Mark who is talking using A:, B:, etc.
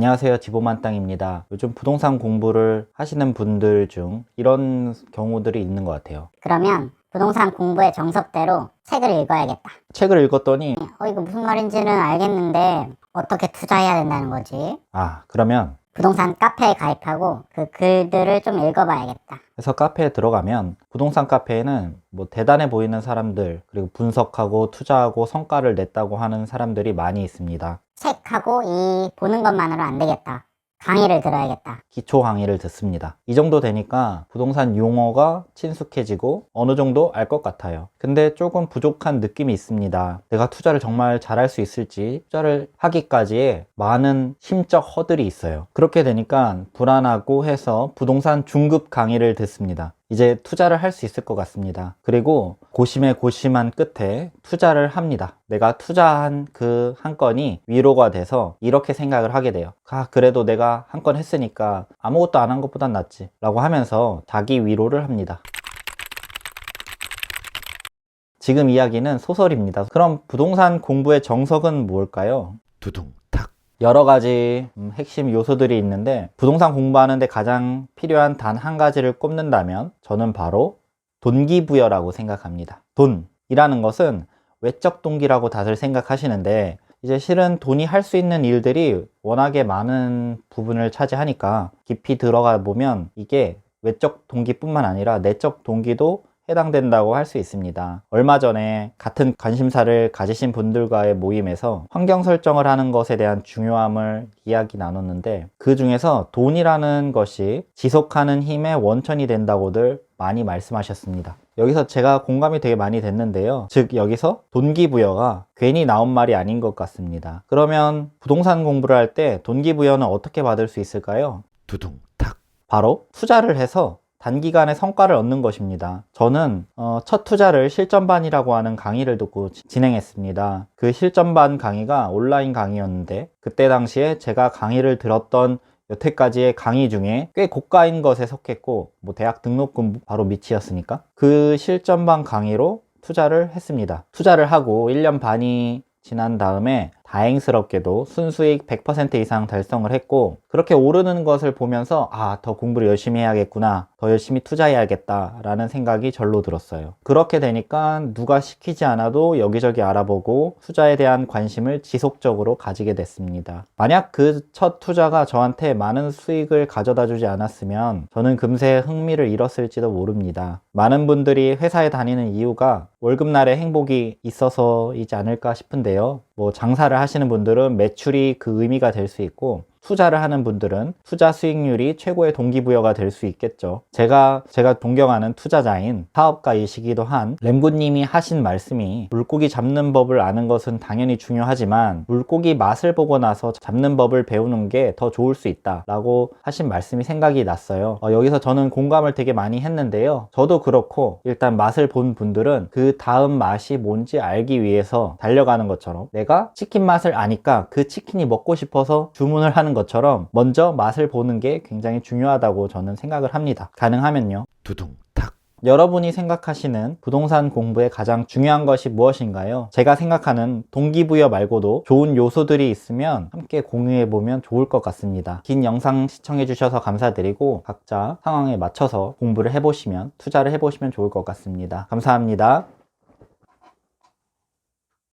A: 안녕하세요. 지보만땅입니다. 요즘 부동산 공부를 하시는 분들 중 이런 경우들이 있는 것 같아요.
B: 그러면 부동산 공부의 정석대로 책을 읽어야겠다.
A: 책을 읽었더니
B: 어, 이거 무슨 말인지는 알겠는데 어떻게 투자해야 된다는 거지?
A: 아, 그러면
B: 부동산 카페에 가입하고 그 글들을 좀 읽어봐야겠다.
A: 그래서 카페에 들어가면 부동산 카페에는 뭐 대단해 보이는 사람들 그리고 분석하고 투자하고 성과를 냈다고 하는 사람들이 많이 있습니다.
B: 책하고 이 보는 것만으로 안 되겠다. 강의를 들어야겠다.
A: 기초 강의를 듣습니다. 이 정도 되니까 부동산 용어가 친숙해지고 어느 정도 알 것 같아요. 근데 조금 부족한 느낌이 있습니다. 내가 투자를 정말 잘할 수 있을지 투자를 하기까지의 많은 심적 허들이 있어요. 그렇게 되니까 불안하고 해서 부동산 중급 강의를 듣습니다. 이제 투자를 할 수 있을 것 같습니다. 그리고 고심에 고심한 끝에 투자를 합니다. 내가 투자한 그 한 건이 위로가 돼서 이렇게 생각을 하게 돼요. 아, 그래도 내가 한 건 했으니까 아무것도 안 한 것보단 낫지. 라고 하면서 자기 위로를 합니다. 지금 이야기는 소설입니다. 그럼 부동산 공부의 정석은 뭘까요?
C: 두둥탁
A: 여러 가지 음, 핵심 요소들이 있는데 부동산 공부하는데 가장 필요한 단 한 가지를 꼽는다면 저는 바로 동기부여라고 생각합니다. 돈이라는 것은 외적 동기라고 다들 생각하시는데 이제 실은 돈이 할 수 있는 일들이 워낙에 많은 부분을 차지하니까 깊이 들어가 보면 이게 외적 동기뿐만 아니라 내적 동기도 해당된다고 할 수 있습니다. 얼마 전에 같은 관심사를 가지신 분들과의 모임에서 환경 설정을 하는 것에 대한 중요함을 이야기 나눴는데 그 중에서 돈이라는 것이 지속하는 힘의 원천이 된다고들 많이 말씀하셨습니다. 여기서 제가 공감이 되게 많이 됐는데요. 즉, 여기서 동기부여가 괜히 나온 말이 아닌 것 같습니다. 그러면 부동산 공부를 할때 동기부여는 어떻게 받을 수 있을까요?
C: 두둥 탁
A: 바로 투자를 해서 단기간에 성과를 얻는 것입니다. 저는 어, 첫 투자를 실전반이라고 하는 강의를 듣고 지- 진행했습니다. 그 실전반 강의가 온라인 강의였는데 그때 당시에 제가 강의를 들었던 여태까지의 강의 중에 꽤 고가인 것에 속했고 뭐 대학 등록금 바로 밑이었으니까 그 실전반 강의로 투자를 했습니다. 투자를 하고 1년 반이 지난 다음에 다행스럽게도 순수익 100% 이상 달성을 했고 그렇게 오르는 것을 보면서 아 더 공부를 열심히 해야겠구나 더 열심히 투자해야겠다 라는 생각이 절로 들었어요. 그렇게 되니까 누가 시키지 않아도 여기저기 알아보고 투자에 대한 관심을 지속적으로 가지게 됐습니다. 만약 그 첫 투자가 저한테 많은 수익을 가져다 주지 않았으면 저는 금세 흥미를 잃었을지도 모릅니다. 많은 분들이 회사에 다니는 이유가 월급날에 행복이 있어서이지 않을까 싶은데요. 뭐 장사를 하시는 분들은 매출이 그 의미가 될 수 있고 투자를 하는 분들은 투자 수익률이 최고의 동기부여가 될 수 있겠죠. 제가 제가 존경하는 투자자인 사업가이시기도 한 램구님이 하신 말씀이 물고기 잡는 법을 아는 것은 당연히 중요하지만 물고기 맛을 보고 나서 잡는 법을 배우는 게 더 좋을 수 있다라고 하신 말씀이 생각이 났어요. 어, 여기서 저는 공감을 되게 많이 했는데요. 저도 그렇고 일단 맛을 본 분들은 그 다음 맛이 뭔지 알기 위해서 달려가는 것처럼 내가 치킨 맛을 아니까 그 치킨이 먹고 싶어서 주문을 하는 것처럼 먼저 맛을 보는 게 굉장히 중요하다고 저는 생각을 합니다. 가능하면요.
C: 두둥 탁
A: 여러분이 생각하시는 부동산 공부의 가장 중요한 것이 무엇인가요? 제가 생각하는 동기부여 말고도 좋은 요소들이 있으면 함께 공유해보면 좋을 것 같습니다. 긴 영상 시청해주셔서 감사드리고 각자 상황에 맞춰서 공부를 해보시면 투자를 해보시면 좋을 것 같습니다. 감사합니다.